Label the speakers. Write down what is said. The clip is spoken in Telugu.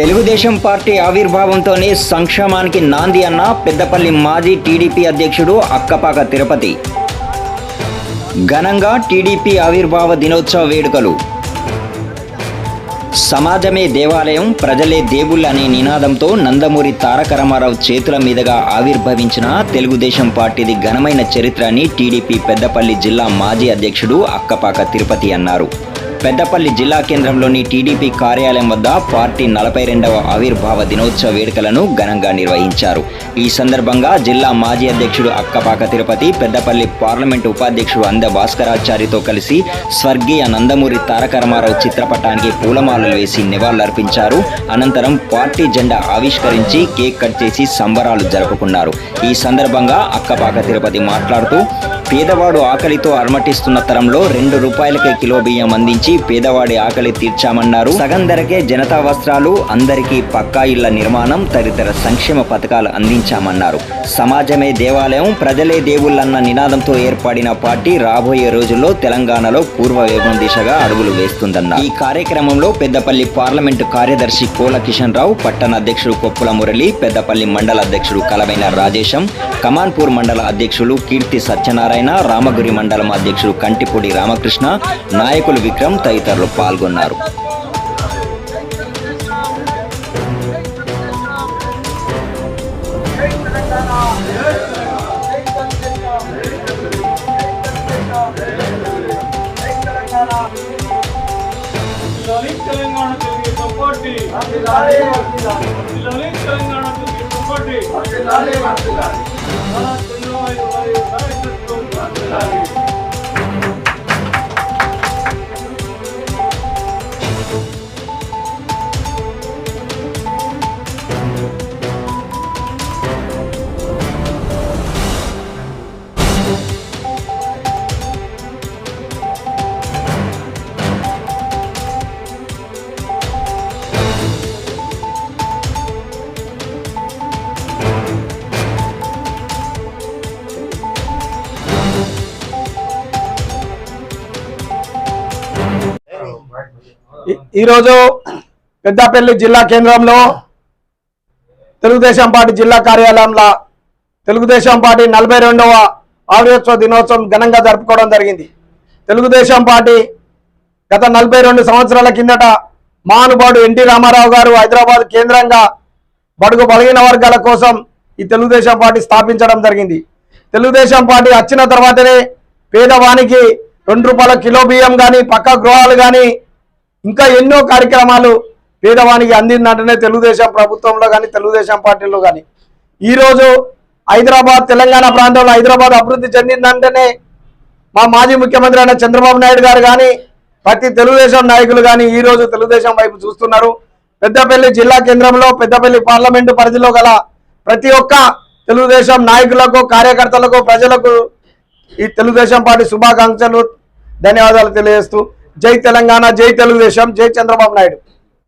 Speaker 1: తెలుగుదేశం పార్టీ ఆవిర్భావంతోనే సంక్షేమానికి నాంది అన్న పెద్దపల్లి మాజీ టీడీపీ అధ్యక్షుడు అక్కపాక తిరుపతి. ఘనంగా టీడీపీ ఆవిర్భావ దినోత్సవ వేడుకలు. సమాజమే దేవాలయం ప్రజలే దేవుళ్ళు అనే నినాదంతో నందమూరి తారక రామారావు చేతుల మీదుగా ఆవిర్భవించిన తెలుగుదేశం పార్టీది ఘనమైన చరిత్ర అని టీడీపీ పెద్దపల్లి జిల్లా మాజీ అధ్యక్షుడు అక్కపాక తిరుపతి అన్నారు. పెద్దపల్లి జిల్లా కేంద్రంలోని టీడీపీ కార్యాలయం వద్ద పార్టీ నలభై రెండవ ఆవిర్భావ దినోత్సవ వేడుకలను ఘనంగా నిర్వహించారు. ఈ సందర్భంగా జిల్లా మాజీ అధ్యక్షుడు అక్కపాక తిరుపతి పెద్దపల్లి పార్లమెంట్ ఉపాధ్యక్షుడు అంద భాస్కరాచార్యతో కలిసి స్వర్గీయ నందమూరి తారక రామారావు చిత్రపటానికి పూలమాలలు వేసి నివాళులర్పించారు. అనంతరం పార్టీ జెండా ఆవిష్కరించి కేక్ కట్ చేసి సంబరాలు జరుపుకున్నారు. ఈ సందర్భంగా అక్కపాక తిరుపతి మాట్లాడుతూ పేదవాడు ఆకలితో అర్మటిస్తున్న తరంలో రెండు రూపాయలకే కిలో బియ్యం అందించి పేదవాడి ఆకలి తీర్చామన్నారు. సగం ధరకే జనతా వస్త్రాలు అందరికీ పక్కా ఇళ్ళ నిర్మాణం తదితర సంక్షేమ పథకాలు అందించామన్నారు. సమాజమే దేవాలయం ప్రజలే దేవుళ్ళన్న నినాదంతో ఏర్పడిన పార్టీ రాబోయే రోజుల్లో తెలంగాణలో పూర్వ వేగం దిశగా అడుగులు వేస్తుందన్నారు. ఈ కార్యక్రమంలో పెద్దపల్లి పార్లమెంటు కార్యదర్శి కోల కిషన్ రావు పట్టణ అధ్యక్షుడు కొప్పుల మురళి పెద్దపల్లి మండల అధ్యక్షుడు కలవైన రాజేశం కమాన్పూర్ మండల అధ్యక్షులు కీర్తి సత్యనారాయణ నారాయణ రామగురి మండలం అధ్యక్షుడు కంటిపూడి రామకృష్ణ నాయకులు విక్రమ్ తదితరులు పాల్గొన్నారు
Speaker 2: వర్ధిల్లాలి తెలంగాణ తెలుగుదేశం పార్టీ తెలంగాణ తెలుగుదేశం పార్టీ మన చంద్రబాబు
Speaker 3: ఈరోజు పెద్దపల్లి జిల్లా కేంద్రంలో తెలుగుదేశం పార్టీ జిల్లా కార్యాలయంలో తెలుగుదేశం పార్టీ నలభై రెండవ ఆవిర్భోత్సవ దినోత్సవం ఘనంగా జరుపుకోవడం జరిగింది. తెలుగుదేశం పార్టీ గత నలభై రెండు సంవత్సరాల కిందట మహానుభావుడు ఎన్టీ రామారావు గారు హైదరాబాద్ కేంద్రంగా బడుగు బలహీన వర్గాల కోసం ఈ తెలుగుదేశం పార్టీ స్థాపించడం జరిగింది. తెలుగుదేశం పార్టీ వచ్చిన తర్వాతనే పేదవానికి రెండు రూపాయల కిలో బియ్యం కానీ పక్క గృహాలు కానీ ఇంకా ఎన్నో కార్యక్రమాలు పేదవానికి అందిందంటేనే తెలుగుదేశం ప్రభుత్వంలో కానీ తెలుగుదేశం పార్టీలో కానీ ఈరోజు హైదరాబాద్ తెలంగాణ ప్రాంతంలో హైదరాబాద్ అభివృద్ధి చెందిందంటేనే మా మాజీ ముఖ్యమంత్రి అయిన చంద్రబాబు నాయుడు గారు కానీ ప్రతి తెలుగుదేశం నాయకులు కానీ ఈరోజు తెలుగుదేశం వైపు చూస్తున్నారు. పెద్దపల్లి జిల్లా కేంద్రంలో పెద్దపల్లి పార్లమెంటు పరిధిలో గల ప్రతి ఒక్క తెలుగుదేశం నాయకులకు కార్యకర్తలకు ప్రజలకు ఈ తెలుగుదేశం పార్టీ శుభాకాంక్షలు ధన్యవాదాలు తెలియజేస్తూ జై తెలంగాణ జై తెలుగుదేశం జై చంద్రబాబు నాయుడు.